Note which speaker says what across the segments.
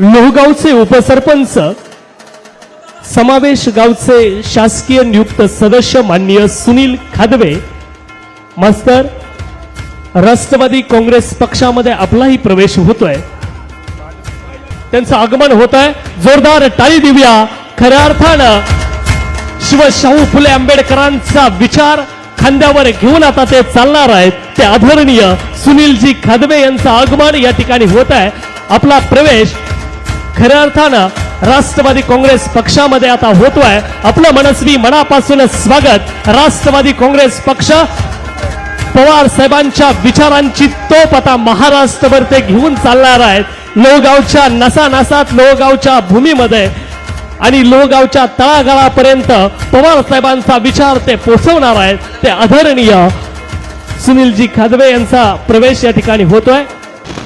Speaker 1: लोहगावचे उपसरपंच समावेश गावचे शासकीय नियुक्त सदस्य माननीय सुनील खादवे मास्तर राष्ट्रवादी काँग्रेस पक्षामध्ये आपलाही प्रवेश होतोय. त्यांचं आगमन होत आहे जोरदार टाळी देऊया. खऱ्या अर्थानं शिव शाहू फुले आंबेडकरांचा विचार खांद्यावर घेऊन आता ते चालणार आहेत. ते आदरणीय सुनीलजी खादवे यांचं आगमन या ठिकाणी होत आहे आपला प्रवेश खऱ्या अर्थानं राष्ट्रवादी काँग्रेस पक्षामध्ये आता होतोय. आपलं मनस्वी मनापासून स्वागत. राष्ट्रवादी काँग्रेस पक्ष पवार साहेबांच्या विचारांची तोप आता महाराष्ट्रभर ते घेऊन चालणार आहेत. लोहगावच्या नसानसात लोहगावच्या भूमीमध्ये आणि लोहगावच्या तळागाळापर्यंत पवार साहेबांचा विचार ते पोचवणार आहेत. ते आदरणीय सुनीलजी खादवे यांचा प्रवेश या ठिकाणी होतोय.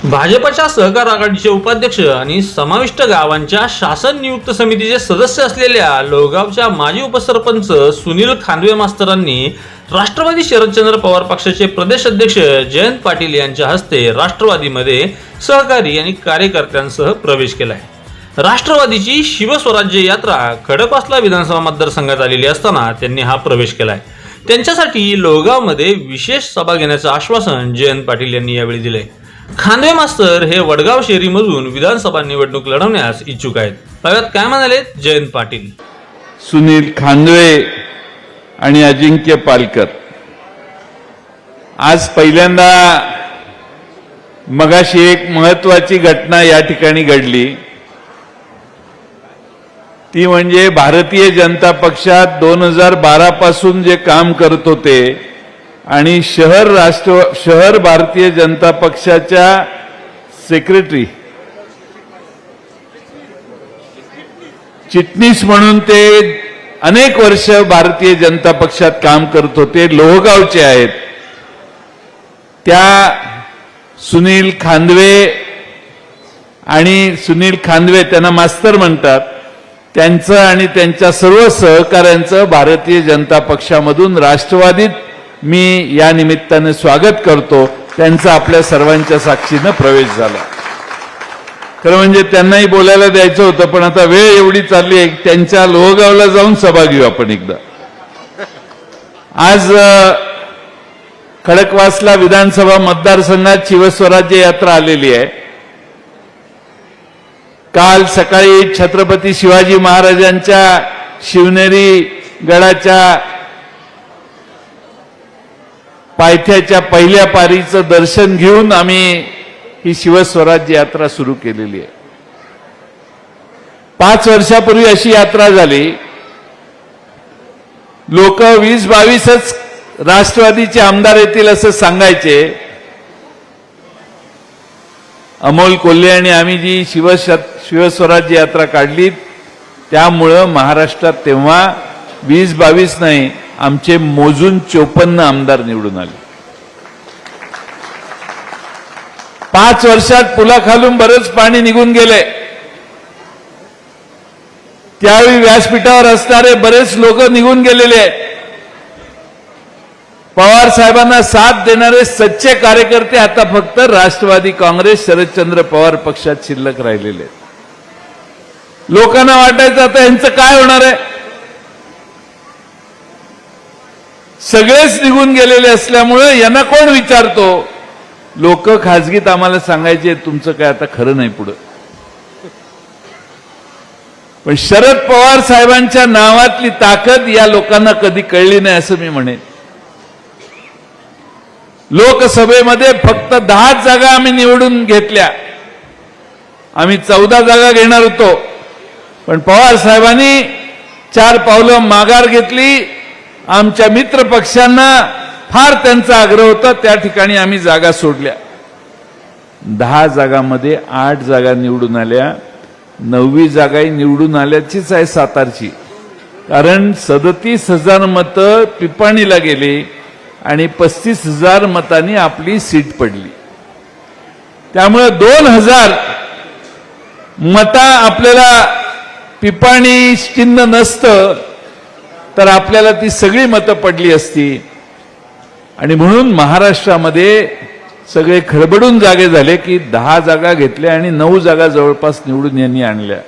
Speaker 2: भाजपच्या सहकार आघाडीचे उपाध्यक्ष आणि समाविष्ट गावांच्या शासन नियुक्त समितीचे सदस्य असलेल्या लोहगावच्या माजी उपसरपंच सुनील खांदवे मास्तरांनी राष्ट्रवादी शरदचंद्र पवार पक्षाचे प्रदेश अध्यक्ष जयंत पाटील यांच्या हस्ते राष्ट्रवादीमध्ये सहकारी आणि कार्यकर्त्यांसह प्रवेश केला आहे राष्ट्रवादीची शिवस्वराज्य यात्रा खडकवासला विधानसभा मतदारसंघात आलेली असताना त्यांनी हा प्रवेश केला आहे त्यांच्यासाठी लोहगावमध्ये विशेष सभा घेण्याचं आश्वासन जयंत पाटील यांनी यावेळी दिलंय. खांदवे मास्तर हे वडगाव शेरीमधून विधानसभा निवडणूक लढवण्यास इच्छुक आहेत. पाव्यात काय म्हणाले? जयंत पाटील.
Speaker 3: सुनील खांदवे आणि अजिंक्य पालकर. आज पहिल्यांदा मगाशी एक महत्वाची घटना या ठिकाणी घडली. ती म्हणजे भारतीय जनता पक्षात दोन हजार बारा पासून जे काम करत होते आणि शहर राष्ट्र शहर भारतीय जनता पक्षाच्या सेक्रेटरी चिटणीस म्हणून ते अनेक वर्ष भारतीय जनता पक्षात काम करत होते लोहगावचे आहेत. त्या सुनील खांदवे आणि सुनील खांदवे त्यांना मास्तर म्हणतात. त्यांचं आणि त्यांच्या सर्व सहकाऱ्यांचं भारतीय जनता पक्षामधून राष्ट्रवादीत मी या निमित्ताने स्वागत करतो. त्यांचा आपल्या सर्वांच्या साक्षीनं प्रवेश झाला. खरं म्हणजे त्यांनाही बोलायला द्यायचं होतं पण आता वेळ एवढी चालली आहे त्यांच्या लोहगावला जाऊन सभा घेऊ आपण एकदा. आज खडकवासला विधानसभा मतदारसंघात शिवस्वराज्य यात्रा आलेली आहे. काल सकाळी छत्रपती शिवाजी महाराजांच्या शिवनेरी गडाच्या पायथ्याच्या पहिल्या पारीचं दर्शन घेऊन आम्ही ही शिवस्वराज्य यात्रा सुरू केलेली आहे. पाच वर्षापूर्वी अशी यात्रा झाली. लोक वीस बावीसच राष्ट्रवादीचे आमदार येतील असं सांगायचे. अमोल कोल्हे आणि आम्ही जी शिव शिवस्वराज्य यात्रा काढली त्यामुळं महाराष्ट्रात तेव्हा वीस बावीस नाही आमचे मोजून चोपन्न आमदार निवडून आले. पाच वर्षात पुलाखालून बरंच पाणी निघून गेले. त्यावेळी व्यासपीठावर असणारे बरेच लोक निघून गेलेले. आहेत पवार साहेबांना साथ देणारे सच्चे कार्यकर्ते आता फक्त राष्ट्रवादी काँग्रेस शरदचंद्र पवार पक्षात शिल्लक राहिलेले आहेत. लोकांना वाटायचं आता यांचं काय होणार आहे? सगळेच निघून गेलेले असल्यामुळं यांना कोण विचारतो? लोक खाजगीत आम्हाला सांगायचे तुमचं काय आता खरं नाही पुढं. पण शरद पवार साहेबांच्या नावातली ताकद या लोकांना कधी कळली नाही असं मी म्हणेन. लोकसभेमध्ये फक्त दहा जागा आम्ही निवडून घेतल्या. आम्ही चौदा जागा घेणार होतो. पण पवार साहेबांनी चार पावलं माघार घेतली. आमच्या मित्र पक्षांना फार त्यांचा आग्रह होता त्या ठिकाणी आम्ही जागा सोडल्या. दहा जागामध्ये आठ जागा निवडून आल्या नववी जागाही निवडून आल्याचीच आहे सातारची. कारण सदतीस हजार मतं पिपाणीला गेली आणि पस्तीस हजार मतांनी आपली सीट पडली. त्यामुळं दोन हजार मता आपल्याला पिपाणी चिन्ह नसतं तर आपल्याला ती सगळी मतं पडली असती. आणि म्हणून महाराष्ट्रामध्ये सगळे खडबडून जागे झाले की दहा जागा घेतल्या आणि नऊ जागा जवळपास निवडून यांनी आणल्या.